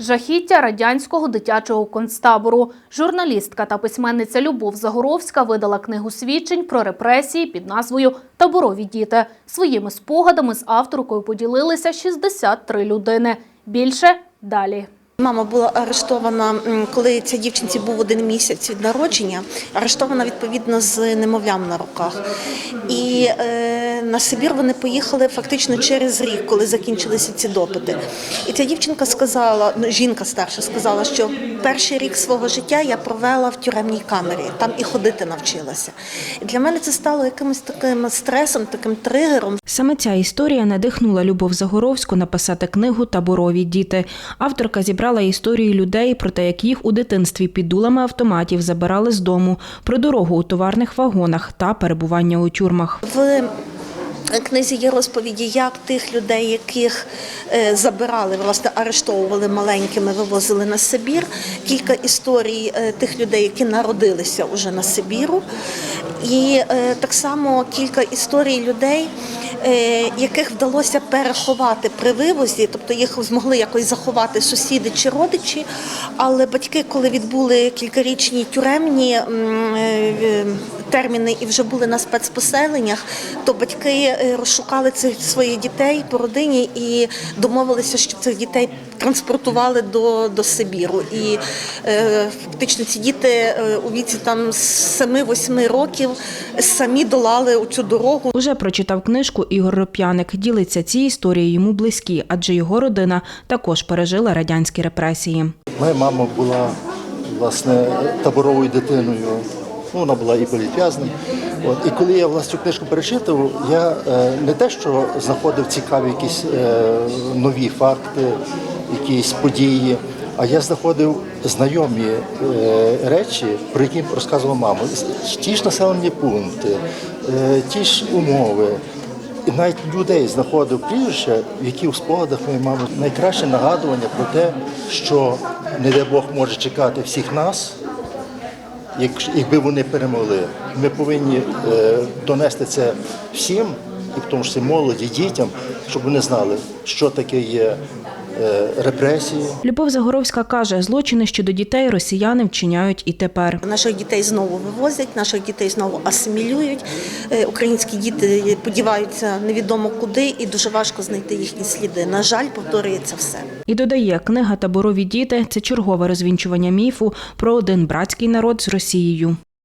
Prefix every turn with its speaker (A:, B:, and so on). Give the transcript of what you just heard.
A: Жахіття радянського дитячого концтабору. Журналістка та письменниця Любов Загоровська видала книгу свідчень про репресії під назвою Таборові діти. Своїми спогадами з авторкою поділилися 63 людини. Більше далі.
B: Мама була арештована, коли ця дівчинці був один місяць від народження, арештована відповідно з немовлям на руках. І е, на Сибір вони поїхали фактично через рік, коли закінчилися ці допити. І ця дівчинка сказала, ну жінка старша сказала, що перший рік свого життя я провела в тюремній камері, там і ходити навчилася. І для мене це стало якимось таким стресом, таким тригером.
C: Саме ця історія надихнула Любов Загоровську написати книгу Таборові діти. Авторка зібрала історії людей про те, як їх у дитинстві під дулами автоматів забирали з дому, про дорогу у товарних вагонах та перебування у тюрмах.
B: В книзі є розповіді, як тих людей, яких е, забирали, власне, арештовували маленькими, вивозили на Сибір. Кілька історій е, тих людей, які народилися уже на Сибіру. І е, так само кілька історій людей, яких вдалося переховати при вивозі, тобто їх змогли якось заховати сусіди чи родичі. Але батьки, коли відбули кількарічні тюремні е, е, терміни і вже були на спецпоселеннях, то батьки е, розшукали цих своїх дітей по родині і домовилися, що цих дітей транспортували до, до Сибіру. І е, фактично ці діти е, у віці там з 7-8 років самі долали цю дорогу.
C: Уже прочитав книжку Ігор Роп'яник. Ділиться ці історії йому близькі, адже його родина також пережила радянські репресії.
D: Моя мама була власне таборовою дитиною. Ну, вона була і політв'язним. От і коли я власне цю книжку перечитав, я е, не те, що знаходив цікаві якісь е, нові факти, якісь події, а я знаходив знайомі е, речі, про які розказувала мама. Ті ж населені пункти, е, ті ж умови. І навіть людей знаходив прізвища, які в спогадах моєї мами найкраще нагадування про те, що не дай Бог може чекати всіх нас, якби вони перемогли. Ми повинні е, донести це всім, і в тому числі молоді, дітям, щоб вони знали, що таке є репресії.
C: Любов Загоровська каже, злочини щодо дітей росіяни вчиняють і тепер.
B: Наших дітей знову вивозять, наших дітей знову асимілюють. Е, Українські діти подіваються невідомо куди, і дуже важко знайти їхні сліди. На жаль, повторюється все.
C: І додає, книга Таборові діти це чергове розвінчування міфу про один братський народ з Росією.